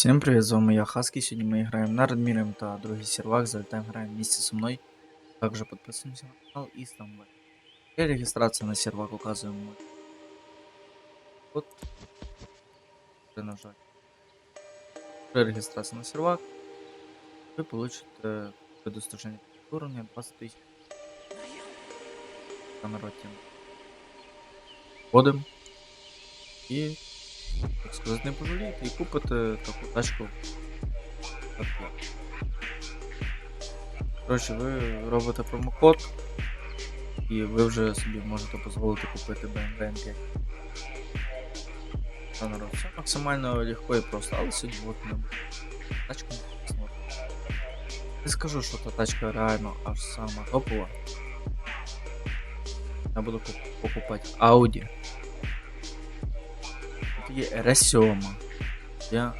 Всем привет, з вами я Хаски. Сьогодні ми граємо на Радмірем та другий сервак. Залетаем, граємо вместе со мной. Также подписываемся на канал и ставим лайк. При регистрации на сервак указываем мой код. При нажать. При регистрации на сервак вы получите предоставление уровня 20 тысяч. Народ тем. Вводим. І так сказати, не пожалієте і купите таку тачку. Коротше, ви робите промокод, і ви вже собі можете дозволити купити BMW M5. Та все максимально легко і просто, але сьогодні от не. Тачка не посмотрим. Не скажу, що та тачка реально аж сама топова. Я буду покупати Audi. Тут є RS7, є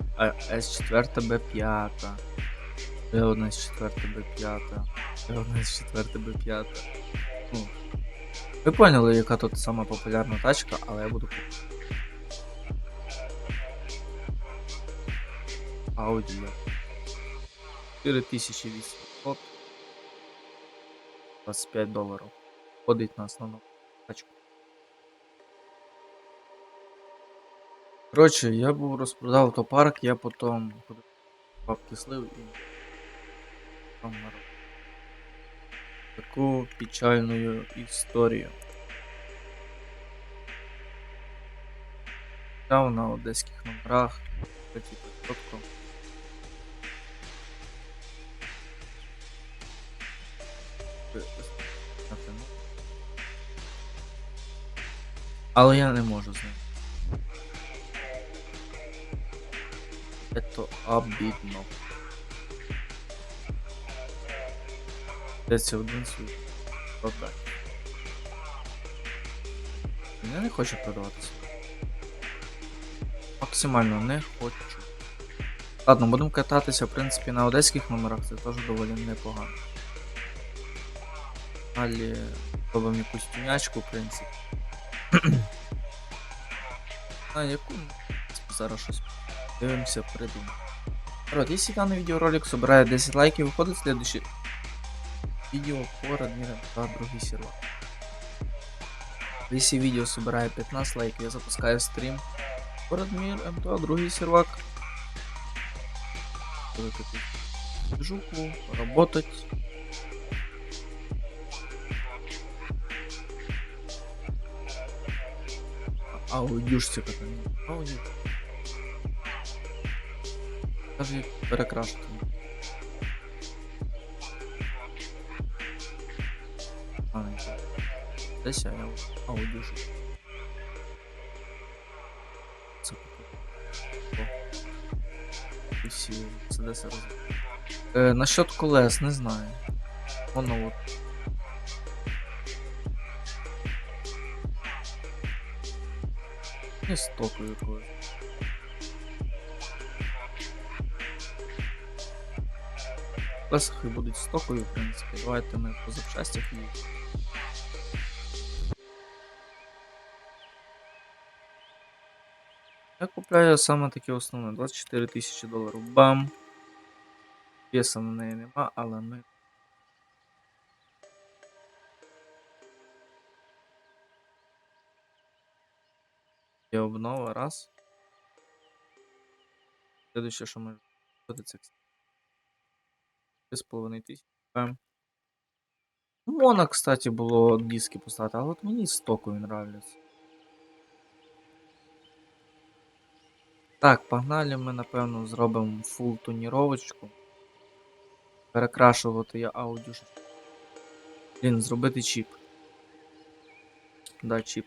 S4 B5, є одна S4 B5, є одна S4 B5. Ну, ви поняли, яка тут сама популярна тачка, але я буду купувати. Audi. 4800 25 доларів. Ходить на основну тачку. Коротше, я був розпродав автопарк, я потім ходив бабки слив і там. Таку печальну історію. Взяв на одеських номерах, типу чітко. Але я не можу з ним. Это обидно. Десь один свій продати. Я не хочу продаватися. Максимально не хочу. Ладно, будемо кататися, в принципі, на одеських номерах, це теж доволі непогано. Далі робимо якусь тюнячку, в принципі. А яку? Зараз щось Дивимося, придумаємо. Народ, если данный видеоролик собирает 10 лайків, виходить следующее видео по Радмирам та другий сервак. Если видео собирает 15 лайків, я запускаю стрім по Радмир МТА, другий сервак. Жуку, работать. Аудюшці как они. Даже їх перекрашити. А. Десь я аудюшу. Це Усі це десь роз... Е, насчет колес, не знаю. Воно от. Не стоку якогось. Лесахи будуть стокові, в принципі. Давайте ми по запчастях їх. Я купляю саме таке основне 24 тисячі доларів. Бам! Веса на неї нема, але ми. Є обнова, раз. Следующее, що ми буде це 3,5 тисячі. Ем. Можна, кстати, було диски поставити, але от мені стокові нравляться. Так, погнали ми, напевно, зробимо фул тоніровочку. Перекрашувати я аудюш. Блін, зробити чіп. Да, чіп.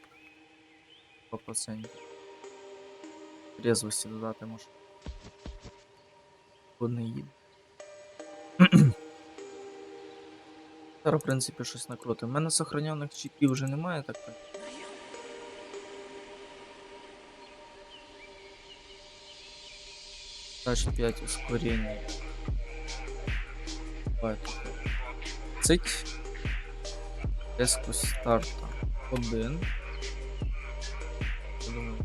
100%. Резвості додати може. Вони їде. Зараз, в принципі, щось накрутимо. У мене сохранених чіпів вже немає, так. Тач 5 ускорення. Цить. Еску старта. Один. Я думаю.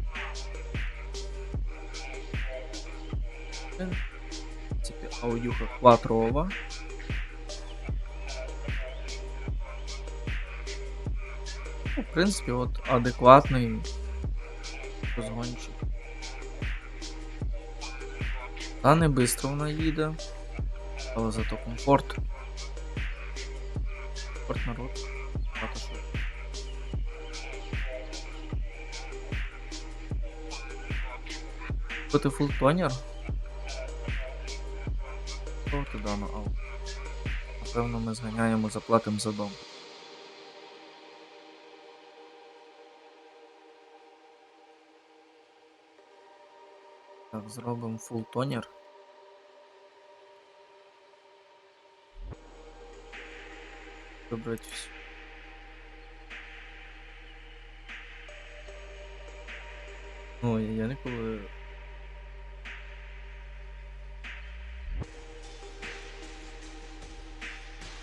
Аудюха квадрова. Ну, в принципі, от адекватний розгончик. Та не швидко вона їде, але зато комфорт. Комфорт народ. Багато що. Купити Купити дану аут. Напевно, ми зганяємо, заплатимо за дом. Так, зробимо фул тонер. Вибрати всю. Ну, я ніколи.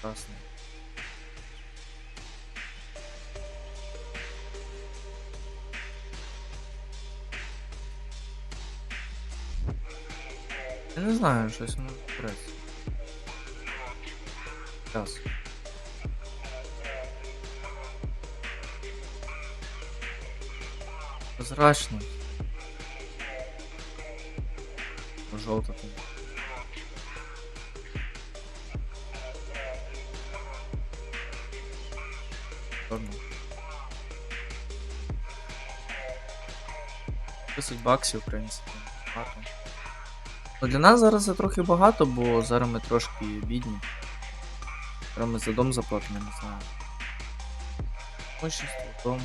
Красний. Я не знаю, щось воно прес. Зараз. Прозрачно. Жовто там. 10 баксів, в принципі, багато. Ну, для нас зараз це трохи багато, бо зараз ми трошки бідні. Зараз ми за дом заплатимо, не знаю. Мощність, дом.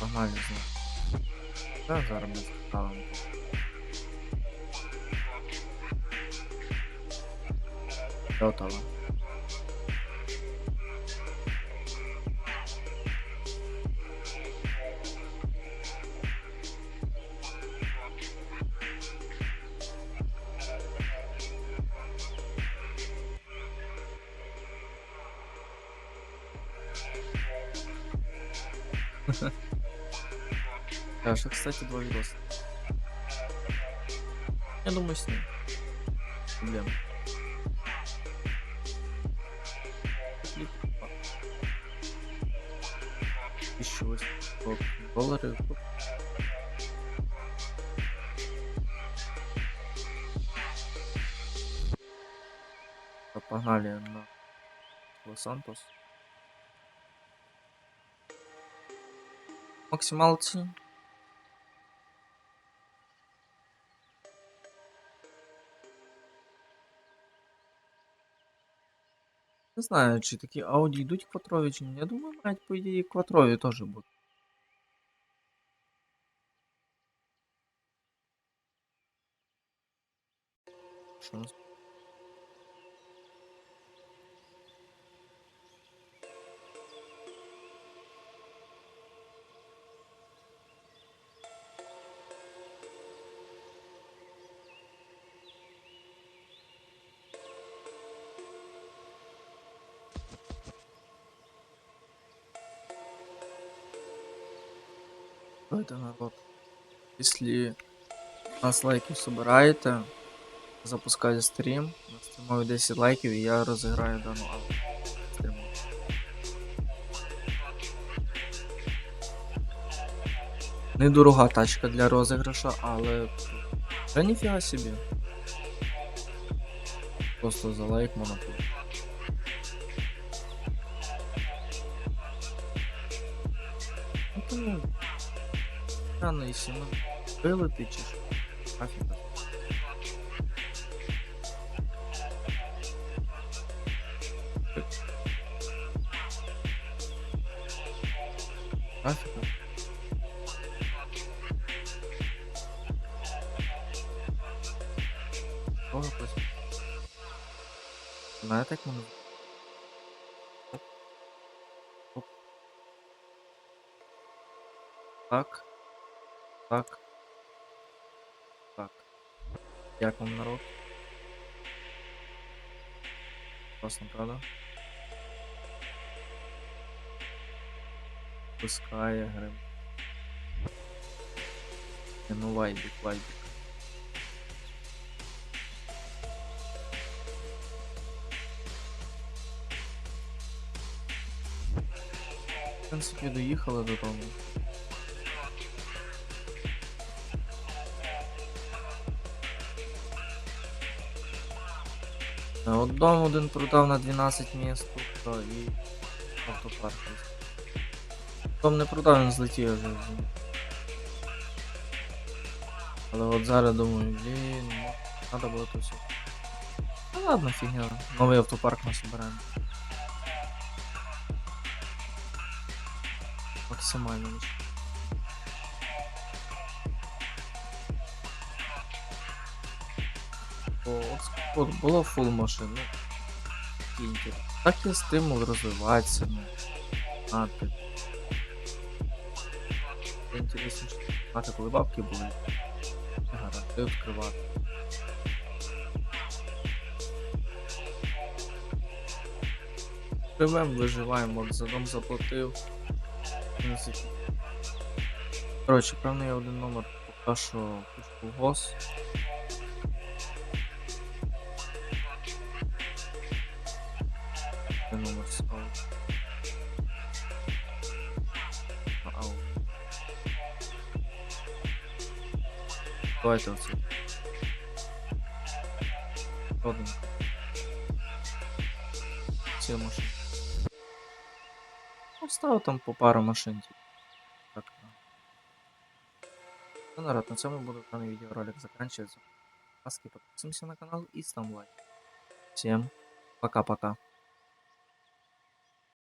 Погнали знову. Та зараз ми заставимо. Готово. Да, что, кстати, два видоса. Я думаю, с ним. Проблем. 1800 долларов. А Погнали на Лос-Сантос. Максималці. Не знаю, чи такі Ауді йдуть квадрові, чи ні. Я думаю, мають, по ідеї, квадрові теж бути. Що у нас? Давайте народ. Если нас лайків собираєте, запускаю стрім. Стрімові 10 лайків і я розіграю дану авто. Недорога тачка для розіграша, але. Та ніфіга собі. Просто за лайк монопол. Ну. Рано, якщо ми вилети чи що. Афіга. Знаєте, як мене? Так. Так. Так. Як вам народ? Класно, правда? Пускає грим. Ну вайбік, вайбік. Принципі, доїхали додому. От дом один продав на 12 місць тут а, і автопарк. Дом не продав, він злетів вже. Але от зараз думаю, блін, ну, треба було то все. Ну ладно, фігня. Новий автопарк ми соберемо. Максимально. О, от, було фул машин, ну. Так є стимул розвиватися, ну. А, ти. Це інтересніше. Мати, коли бабки були. Гаранти відкривати. Живем, виживаємо, от за дом заплатив. В принципі. Коротше, певно я один номер поки що пишу в ГОС. Де номер з ау. Ау. Давайте оце. Один. Ці машини. Поставив там по пару машин. Так. да. Ну, народ, на цьому буду данный видеоролик заканчиваться. Ласки, на канал и ставим лайк. Всем пока-пока.